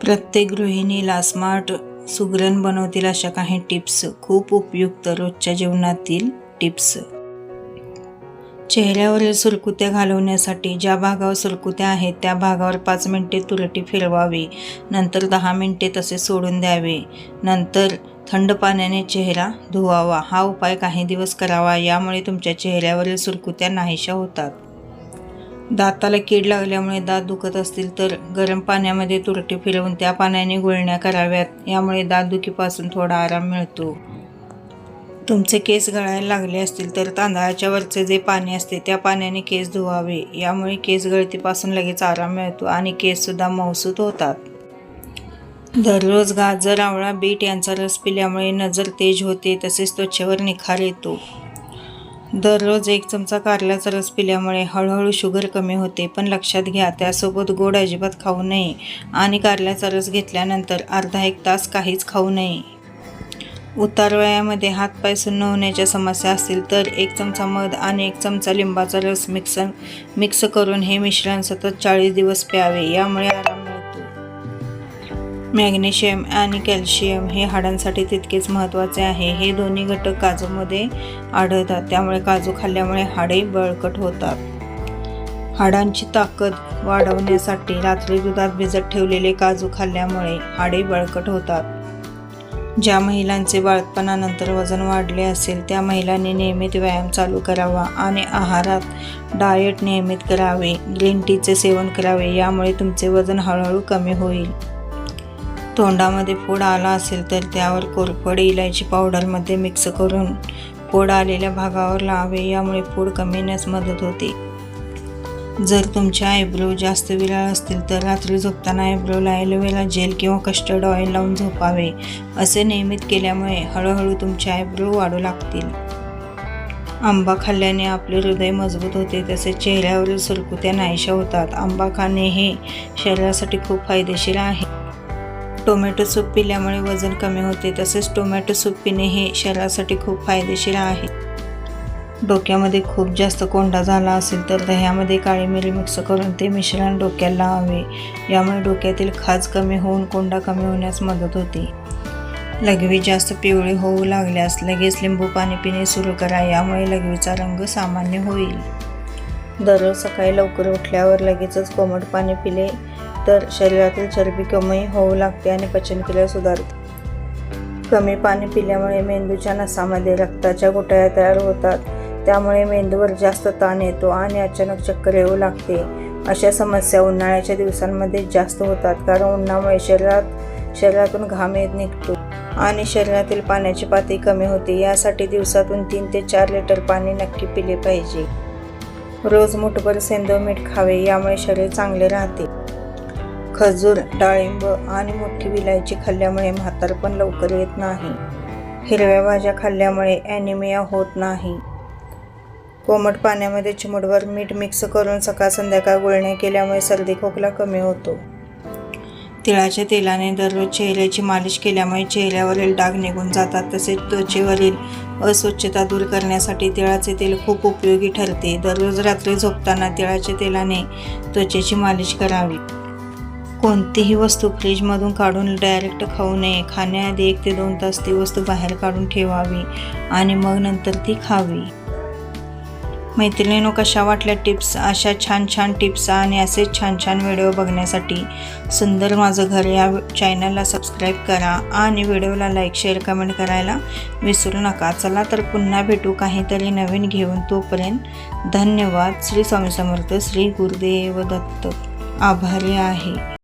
प्रत्येक गृहिणीला स्मार्ट सुगरण बनवतील अशा काही टिप्स. खूप उपयुक्त रोजच्या जीवनातील टिप्स. चेहऱ्यावरील सुरकुत्या घालवण्यासाठी ज्या भागावर सुरकुत्या आहेत त्या भागावर पाच मिनिटे तुरटी फिरवावी. नंतर दहा मिनिटे तसे सोडून द्यावे. नंतर थंड पाण्याने चेहरा धुवावा. हा उपाय काही दिवस करावा. यामुळे तुमच्या चेहऱ्यावरील सुरकुत्या नाहीशा होतात. दाताला कीड लागल्यामुळे दात दुखत असतील तर गरम पाण्यामध्ये तुरटी फिरवून त्या पाण्याने गुळण्या कराव्यात. यामुळे दात दुखीपासून थोडा आराम मिळतो. तुमचे केस गळायला लागले असतील तर तांदळाच्या वरचे जे पाणी असते त्या पाण्याने केस धुवावे. यामुळे केस गळतीपासून लगेच आराम मिळतो आणि केससुद्धा मऊसूत होतात. दररोज गाजर आवळा बीट यांचा रस पिल्यामुळे नजर तेज होते तसेच त्वचेवर निखार येतो. दररोज एक चमचा कारल्याचा रस पिल्यामुळे हळूहळू शुगर कमी होते. पण लक्षात घ्या त्यासोबत गोड अजिबात खाऊ नये आणि कारल्याचा रस घेतल्यानंतर अर्धा एक तास काहीच खाऊ नये. उतारवयामध्ये हातपाय सुन्न होण्याच्या समस्या असतील तर एक चमचा मध आणि एक चमचा लिंबाचा रस मिक्स मिक्स करून हे मिश्रण सतत चाळीस दिवस प्यावे. यामुळे आराम मॅग्नेशियम आणि कॅल्शियम हे हाडांसाठी तितकेच महत्त्वाचे आहे. हे दोन्ही घटक काजूमध्ये आढळतात. त्यामुळे काजू खाल्ल्यामुळे हाडे बळकट होतात. हाडांची ताकद वाढवण्यासाठी रात्री दुधात भिजत ठेवलेले काजू खाल्ल्यामुळे हाडे बळकट होतात. ज्या महिलांचे बाळपणानंतर वजन वाढले असेल त्या महिलांनी नियमित व्यायाम चालू करावा आणि आहारात डाएट नियमित करावे. ग्रीन टीचे सेवन करावे. यामुळे तुमचे वजन हळूहळू कमी होईल. तोंडामध्ये फोड आला असेल तर त्यावर कोरफड इलायची पावडरमध्ये मिक्स करून फोड आलेल्या भागावर लावावे. यामुळे फोड कमीण्यास मदत होते. जर तुमचे आयब्रो जास्त विराळ असतील तर रात्री झोपताना आयब्रोला ॲलोवेरा जेल किंवा कस्टर्ड ऑइल लावून झोपावे. असे नियमित केल्यामुळे हळूहळू तुमचे आयब्रो वाढू लागतील. आंबा खाल्ल्याने आपले हृदय मजबूत होते तसेच चेहऱ्यावरील सुरकुत्या नाहीशा होतात. आंबा खाणे हे शरीरासाठी खूप फायदेशीर आहे. टोमॅटो सूप पिल्यामुळे वजन कमी होते तसेच टोमॅटो सूप पिणे हे शरीरासाठी खूप फायदेशीर आहे. डोक्यामध्ये खूप जास्त कोंडा झाला असेल तर दह्यामध्ये काळी मिरी मिक्स करून ते मिश्रण डोक्याला लावावे. यामुळे डोक्यातील खाज कमी होऊन कोंडा कमी होण्यास मदत होते. लघवी जास्त पिवळी होऊ लागल्यास लगेच लिंबू पाणी पिणे सुरू करा यामुळे लघवीचा रंग सामान्य होईल. दररोज सकाळी लवकर उठल्यावर लगेचच कोमट पाणी पिले तर शरीरातील चरबी कमी होऊ लागते आणि पचनक्रिया सुधारते. कमी पाणी पिल्यामुळे मेंदूच्या नसामध्ये रक्ताच्या गुठळ्या तयार होतात. त्यामुळे मेंदूवर जास्त ताण येतो आणि अचानक चक्कर येऊ लागते. अशा समस्या उन्हाळ्याच्या दिवसांमध्ये जास्त होतात कारण उन्हामुळे शरीरात शरीरातून घाम येत निघतो आणि शरीरातील पाण्याची पातळी कमी होते. यासाठी दिवसातून तीन ते चार लिटर पाणी नक्की पिले पाहिजे. रोज मुठभर सेंदो मीठ खावे यामुळे शरीर चांगले राहते. खजूर डाळिंब आणि मोठी विलायची खाल्ल्यामुळे म्हातारपण लवकर येत नाही. हिरव्या भाज्या खाल्ल्यामुळे ॲनिमिया होत नाही. कोमट पाण्यामध्ये चिमूटभर मीठ मिक्स करून सकाळ संध्याकाळ गुळण्या केल्यामुळे सर्दी खोकला कमी होतो. तिळाच्या तेलाने दररोज चेहऱ्याची मालिश केल्यामुळे चेहऱ्यावरील डाग निघून जातात तसेच त्वचेवरील अस्वच्छता दूर करण्यासाठी तिळाचे तेल खूप उपयोगी ठरते. दररोज रात्री झोपताना तिळाच्या तेलाने त्वचेची मालिश करावी. कोणतीही वस्तू फ्रीजमधून काढून डायरेक्ट खाऊ नये. खाण्याआधी एक ते दोन तास ती वस्तू बाहेर काढून ठेवावी आणि मग नंतर ती खावी. मैत्रिणीनो कशा वाटल्या टिप्स? अशा छान छान टिप्स आणि असेच छान छान व्हिडिओ बघण्यासाठी सुंदर माझं घर या चॅनलला सबस्क्राईब करा आणि व्हिडिओला लाईक शेअर कमेंट करायला विसरू नका. चला तर पुन्हा भेटू काहीतरी नवीन घेऊन. तोपर्यंत धन्यवाद. श्री स्वामी समर्थ श्री गुरुदेव दत्त आभारी आहे.